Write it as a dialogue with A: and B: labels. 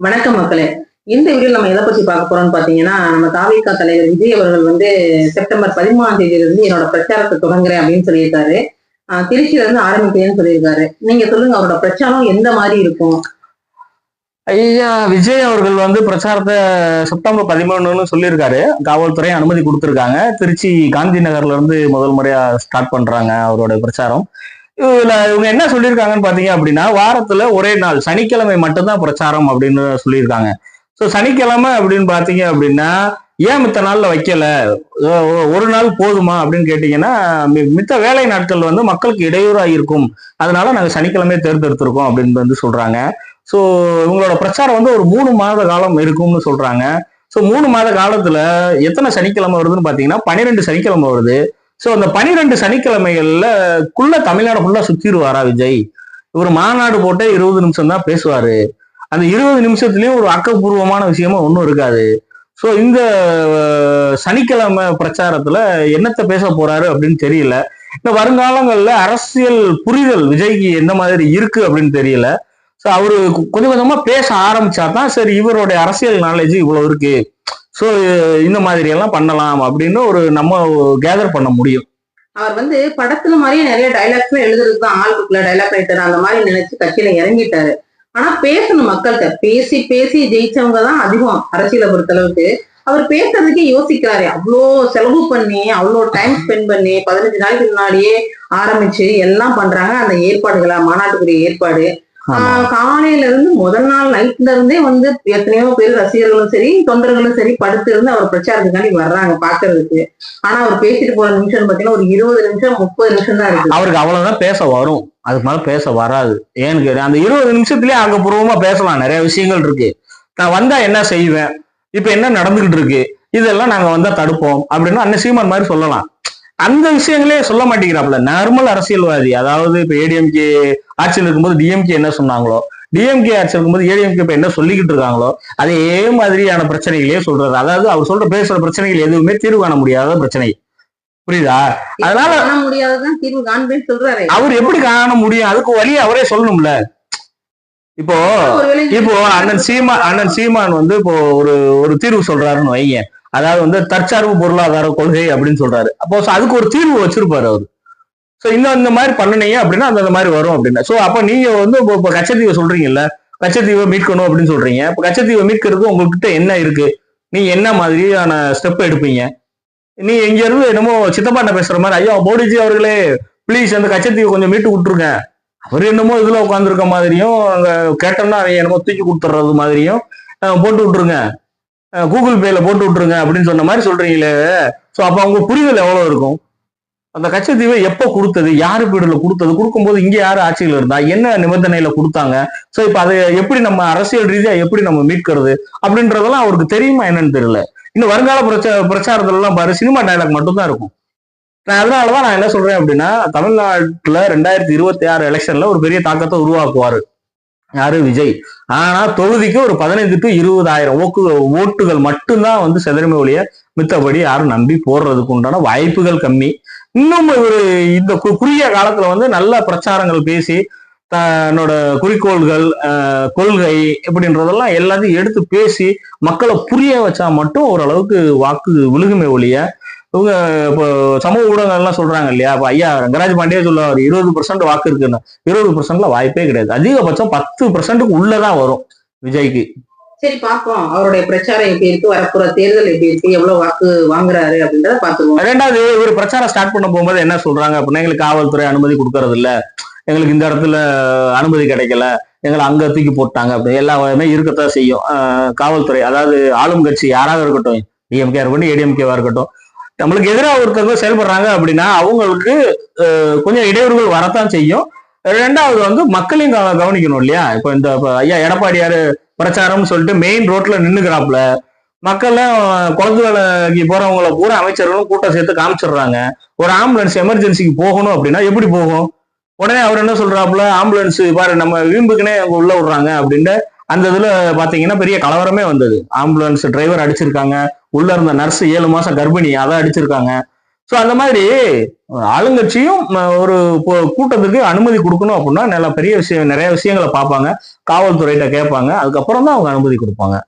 A: வணக்கம் மக்களே. இந்த வீடியோ நம்ம எதை பத்தி பார்க்க போறோம்னு பாத்தீங்கன்னா நம்ம தாவிகா தலைவர் விஜய் அவர்கள் வந்து செப்டம்பர் பதிமூணாம் தேதியில இருந்து என்னோட பிரச்சாரத்தை தொடங்குறேன் அப்படின்னு சொல்லியிருக்காரு. ஆஹ் திருச்சியில இருந்து ஆரம்பிக்கிறேன்னு சொல்லியிருக்காரு. நீங்க சொல்லுங்க அவரோட பிரச்சாரம் எந்த மாதிரி இருக்கும்?
B: ஐயா விஜய் அவர்கள் வந்து பிரச்சாரத்தை செப்டம்பர் பதிமூணுன்னு சொல்லியிருக்காரு. காவல்துறை அனுமதி கொடுத்துருக்காங்க. திருச்சி காந்தி நகர்ல இருந்து முதல் முறையா ஸ்டார்ட் பண்றாங்க அவரோட பிரச்சாரம். இதுல இவங்க என்ன சொல்லியிருக்காங்கன்னு பாத்தீங்க அப்படின்னா வாரத்துல ஒரே நாள் சனிக்கிழமை மட்டும்தான் பிரச்சாரம் அப்படின்னு சொல்லியிருக்காங்க. ஸோ சனிக்கிழமை அப்படின்னு பாத்தீங்க அப்படின்னா ஏன் மித்த நாள்ல வைக்கல? ஒரு நாள் போதுமா அப்படின்னு கேட்டீங்கன்னா மி- மித்த வேலை நாட்கள் வந்து மக்களுக்கு இடையூறா இருக்கும். அதனால நாங்க சனிக்கிழமையை தேர்ந்தெடுத்திருக்கோம் அப்படின்னு வந்து சொல்றாங்க. ஸோ இவங்களோட பிரச்சாரம் வந்து ஒரு மூணு மாத காலம் இருக்கும்னு சொல்றாங்க. ஸோ மூணு மாத காலத்துல எத்தனை சனிக்கிழமை வருதுன்னு பாத்தீங்கன்னா பன்னிரெண்டு சனிக்கிழமை வருது. ஸோ அந்த பனிரெண்டு சனிக்கிழமைகள்ல குள்ள தமிழ்நாடு ஃபுல்லா சுத்திடுவாரா விஜய்? இவர் மாநாடு போட்டே இருபது நிமிஷம் தான் பேசுவாரு. அந்த இருபது நிமிஷத்துலயும் ஒரு ஆக்கப்பூர்வமான விஷயமா ஒன்றும் இருக்காது. ஸோ இந்த சனிக்கிழமை பிரச்சாரத்துல என்னத்தை பேச போறாரு அப்படின்னு தெரியல. இந்த வருங்காலங்கள்ல அரசியல் புரிதல் விஜய்க்கு எந்த மாதிரி இருக்கு அப்படின்னு தெரியல. ஸோ அவரு கொஞ்சம் கொஞ்சமா பேச ஆரம்பிச்சா தான் சரி இவருடைய அரசியல் நாலேஜ் இவ்வளவு இருக்கு. ஸோ இந்த மாதிரி எல்லாம் பண்ணலாம் அப்படின்னு ஒரு நம்ம கேதர் பண்ண முடியும்.
A: அவர் வந்து படத்துல மாதிரியே நிறைய டைலாக்ஸ்ல எழுதுறதுக்கு தான் ஆள் புக்ல டைலாக் ரைட்டர் அந்த மாதிரி நினைச்சு கட்சியில இறங்கிட்டாரு. ஆனா பேசணும் மக்கள்கிட்ட. பேசி பேசி ஜெயிச்சவங்க தான் அதிகம் அரசியலை பொறுத்தளவுக்கு. அவர் பேசுறதுக்கே யோசிக்கிறாரு. அவ்வளோ செலவு பண்ணி அவ்வளோ டைம் ஸ்பெண்ட் பண்ணி பதினஞ்சு நாளைக்கு முன்னாடியே ஆரம்பிச்சு எல்லாம் பண்றாங்க. அந்த ஏற்பாடுகளா மாநாட்டுக்குரிய ஏற்பாடு. காலையில இருந்து முதல் நாள் நைட்ல இருந்தே வந்து எத்தனையோ பேர் ரசிகர்களும் சரி தொண்டர்களும் சரி படுத்து இருந்து அவர் பிரச்சாரத்துக்காண்டி வர்றாங்க பாக்குறதுக்கு. ஆனா அவர் பேசிட்டு போற நிமிஷம் பாத்தீங்கன்னா ஒரு இருபது நிமிஷம் முப்பது நிமிஷம் தான் இருக்கு.
B: அவருக்கு அவ்வளவுதான் பேச வரும். அதுக்கு மேல பேச வராது. ஏன்னு கேட்டு அந்த இருபது நிமிஷத்துலயே ஆக்கப்பூர்வமா பேசலாம். நிறைய விஷயங்கள் இருக்கு. நான் வந்தா என்ன செய்வேன்? இப்ப என்ன நடந்துகிட்டு இருக்கு? இதெல்லாம் நாங்க வந்தா தடுப்போம். அப்படின்னு அண்ணன் சீமான் மாதிரி சொல்லலாம். அந்த விஷயங்களே சொல்ல மாட்டேங்கிறாப்ல நார்மல் அரசியல்வாதி அதாவது இப்ப ஏடிஎம்கே ஆட்சியில் இருக்கும்போது டிஎம்கே என்ன சொன்னாங்களோ டிஎம்கே ஆட்சியில் இருக்கும்போது ஏடிஎம்கே இப்ப என்ன சொல்லிக்கிட்டு இருக்காங்களோ அதே மாதிரியான பிரச்சனைகளே சொல்றது அதாவது அவர் சொல்ற பேசுற பிரச்சனைகள் எதுவுமே தீர்வு காண முடியாத பிரச்சனை. புரியுதா? அதனால
A: சொல்றாரு.
B: அவர் எப்படி காண முடியும்? அதுக்கு வழி அவரே சொல்லணும்ல. இப்போ இப்போ அண்ணன் சீமா அண்ணன் சீமான் வந்து இப்போ ஒரு ஒரு தீர்வு சொல்றாருன்னு வைங்க. அதாவது வந்து தற்சார்பு பொருளாதார கொள்கை அப்படின்னு சொல்றாரு. அப்போ அதுக்கு ஒரு தீர்வு வச்சிருப்பாரு அவர். சோ இன்னும் இந்த மாதிரி பண்ணுனீங்க அப்படின்னா அந்த மாதிரி வரும் அப்படின்னு. சோ அப்ப நீங்க வந்து இப்போ கச்சத்தீவை சொல்றீங்கல்ல கச்சத்தீவை மீட்கணும் அப்படின்னு சொல்றீங்க. இப்போ கச்சத்தீவை மீட்கிறதுக்கு உங்ககிட்ட என்ன இருக்கு? நீ என்ன மாதிரியான ஸ்டெப் எடுப்பீங்க? நீ எங்க இருந்து என்னமோ சித்தப்பாட்ட பேசுற மாதிரி ஐயோ மோடிஜி அவர்களே ப்ளீஸ் அந்த கச்சத்தீவை கொஞ்சம் மீட்டு விட்டுருங்க அவர் என்னமோ இதுல உட்காந்துருக்க மாதிரியும் அங்க கேட்டோம்னா அவன் என்னமோ தூக்கி கொடுத்துட்றது மாதிரியும் போட்டு விட்டுருங்க. கூகுள் பேல போட்டு விட்டுருங்க அப்படின்னு சொன்ன மாதிரி சொல்றீங்களே. ஸோ அப்போ அவங்க புரிதல் எவ்வளோ இருக்கும்? அந்த கச்சத்தீவை எப்போ கொடுத்தது? யாரு பீடுல கொடுத்தது? கொடுக்கும்போது இங்கே யாரு ஆட்சியில் இருந்தா? என்ன நிபந்தனையில கொடுத்தாங்க? ஸோ இப்போ அதை எப்படி நம்ம அரசியல் ரீதியா எப்படி நம்ம மீட்கிறது? அப்படின்றதெல்லாம் அவருக்கு தெரியுமா என்னன்னு தெரியல. இன்னும் வருங்கால பிரச்ச பிரச்சாரத்துலலாம் பாரு சினிமா டயலாக் மட்டும்தான் இருக்கும். நான் அதனாலதான் நான் என்ன சொல்றேன் அப்படின்னா தமிழ்நாட்டுல ரெண்டாயிரத்தி இருபத்தி ஆறு எலெக்ஷன்ல ஒரு பெரிய தாக்கத்தை உருவாக்குவாரு. யாரு? விஜய். ஆனா தொகுதிக்கு ஒரு பதினைந்து டு இருபதாயிரம் ஓக்கு ஓட்டுகள் மட்டும்தான் வந்து செதறிமை ஒழிய மித்தபடி யாரும் நம்பி போடுறதுக்கு உண்டான வாய்ப்புகள் கம்மி. இன்னும் இவர் இந்த கு- குறுகிய காலத்துல வந்து நல்ல பிரச்சாரங்கள் பேசி தன்னோட குறிக்கோள்கள் கொள்கை இப்படின்றதெல்லாம் எல்லாத்தையும் எடுத்து பேசி மக்களை புரிய வச்சா மட்டும் ஓரளவுக்கு வாக்கு விழுகுமே ஒழிய இவங்க இப்போ சமூக ஊடகங்கள்லாம் சொல்றாங்க இல்லையா? இப்போ ஐயா ரங்கராஜ் பாண்டியே சொல்லுவார் இருபது பர்சன்ட் வாக்கு இருக்குன்னு. இருபது பர்சன்ட்ல வாய்ப்பே கிடையாது. அதிகபட்சம் பத்து பர்சன்ட்டுக்கு உள்ளதான் வரும் விஜய்க்கு.
A: சரி பாப்போம் அவருடைய பிரச்சாரம் எப்படி இருக்கு? வரப்போற தேர்தல் எப்படி இருக்கு? எவ்வளவு வாக்கு வாங்குறாரு அப்படின்றத பாத்துருவோம்
B: ரெண்டாவது ஒரு பிரச்சாரம் ஸ்டார்ட் பண்ண போகும்போது என்ன சொல்றாங்க? அப்படின்னா எங்களுக்கு காவல்துறை அனுமதி கொடுக்கறது இல்ல. எங்களுக்கு இந்த இடத்துல அனுமதி கிடைக்கல. எங்களை அங்க தூக்கி போட்டாங்க. அப்படி எல்லாமே இருக்கத்தான் செய்யும். காவல்துறை அதாவது ஆளும் கட்சி யாராக இருக்கட்டும் டிஎம்கே இருக்கட்டும் ஏடிஎம்கேவா இருக்கட்டும் நம்மளுக்கு எதிராக ஒருத்தவங்க செயல்படுறாங்க அப்படின்னா அவங்களுக்கு கொஞ்சம் இடையூறுகள் வரத்தான் செய்யும். ரெண்டாவது வந்து மக்களையும் கவ- கவனிக்கணும் இல்லையா? இப்போ இந்த ஐயா எடப்பாடியார் பிரச்சாரம்னு சொல்லிட்டு மெயின் ரோட்ல நின்னுக்கிறாப்புல. மக்கள்லாம் குளத்து வேலைக்கு போறவங்கள பூரா அமைச்சர்களும் கூட்டம் சேர்த்து காமிச்சிடுறாங்க. ஒரு ஆம்புலன்ஸ் எமர்ஜென்சிக்கு போகணும் அப்படின்னா எப்படி போகும்? உடனே அவர் என்ன சொல்றாப்புல? ஆம்புலன்ஸ் பாரு நம்ம வீம்புக்குனே அங்க உள்ள விடுறாங்க அப்படின்ட்டு அந்த இதுல பாத்தீங்கன்னா பெரிய கலவரமே வந்தது. ஆம்புலன்ஸ் டிரைவர் அடிச்சிருக்காங்க. உள்ள இருந்த நர்ஸ் ஏழு மாசம் கர்ப்பிணி அதை அடிச்சிருக்காங்க. ஸோ அந்த மாதிரி ஆளுங்கட்சியும் ஒரு கூட்டத்துக்கு அனுமதி கொடுக்கணும் அப்படின்னா நல்ல பெரிய விஷயம் நிறைய விஷயங்களை பார்ப்பாங்க. காவல்துறையிட்ட கேட்பாங்க. அதுக்கப்புறம் தான் அவங்க அனுமதி கொடுப்பாங்க.